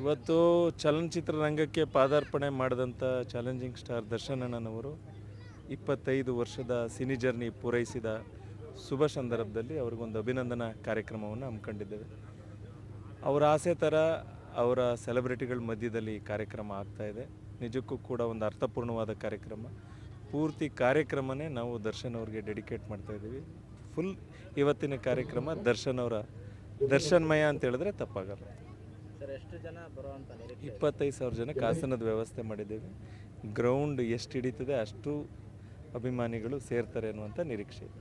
ಇವತ್ತು ಚಲನಚಿತ್ರ ರಂಗಕ್ಕೆ ಪಾದಾರ್ಪಣೆ ಮಾಡಿದಂಥ ಚಾಲೆಂಜಿಂಗ್ ಸ್ಟಾರ್ ದರ್ಶನ್ ಅಣ್ಣನವರು ಇಪ್ಪತ್ತೈದು ವರ್ಷದ ಸಿನಿ ಜರ್ನಿ ಪೂರೈಸಿದ ಶುಭ ಸಂದರ್ಭದಲ್ಲಿ ಅವ್ರಿಗೊಂದು ಅಭಿನಂದನಾ ಕಾರ್ಯಕ್ರಮವನ್ನು ಹಮ್ಮಿಕೊಂಡಿದ್ದೇವೆ ಅವರ ಆಸೆ ಥರ ಅವರ ಸೆಲೆಬ್ರಿಟಿಗಳ ಮಧ್ಯದಲ್ಲಿ ಕಾರ್ಯಕ್ರಮ ಆಗ್ತಾ ಇದೆ. ನಿಜಕ್ಕೂ ಕೂಡ ಒಂದು ಅರ್ಥಪೂರ್ಣವಾದ ಕಾರ್ಯಕ್ರಮ. ಪೂರ್ತಿ ಕಾರ್ಯಕ್ರಮನೇ ನಾವು ದರ್ಶನ್ ಅವ್ರಿಗೆ ಡೆಡಿಕೇಟ್ ಮಾಡ್ತಾ ಇದ್ದೀವಿ. ಫುಲ್ ಇವತ್ತಿನ ಕಾರ್ಯಕ್ರಮ ದರ್ಶನ್ ಅವರ ದರ್ಶನ್ಮಯ ಅಂತ ಹೇಳಿದ್ರೆ ತಪ್ಪಾಗಲ್ಲ. ಎಷ್ಟು ಜನ ಬರುವಂತ ಇಪ್ಪತ್ತೈದು ಸಾವಿರ ಜನಕ್ಕೆ ಆಸನದ ವ್ಯವಸ್ಥೆ ಮಾಡಿದ್ದೇವೆ. ಗ್ರೌಂಡ್ ಎಷ್ಟು ಹಿಡಿತದೆ ಅಷ್ಟು ಅಭಿಮಾನಿಗಳು ಸೇರ್ತಾರೆ ಅನ್ನುವಂಥ ನಿರೀಕ್ಷೆ ಇದೆ.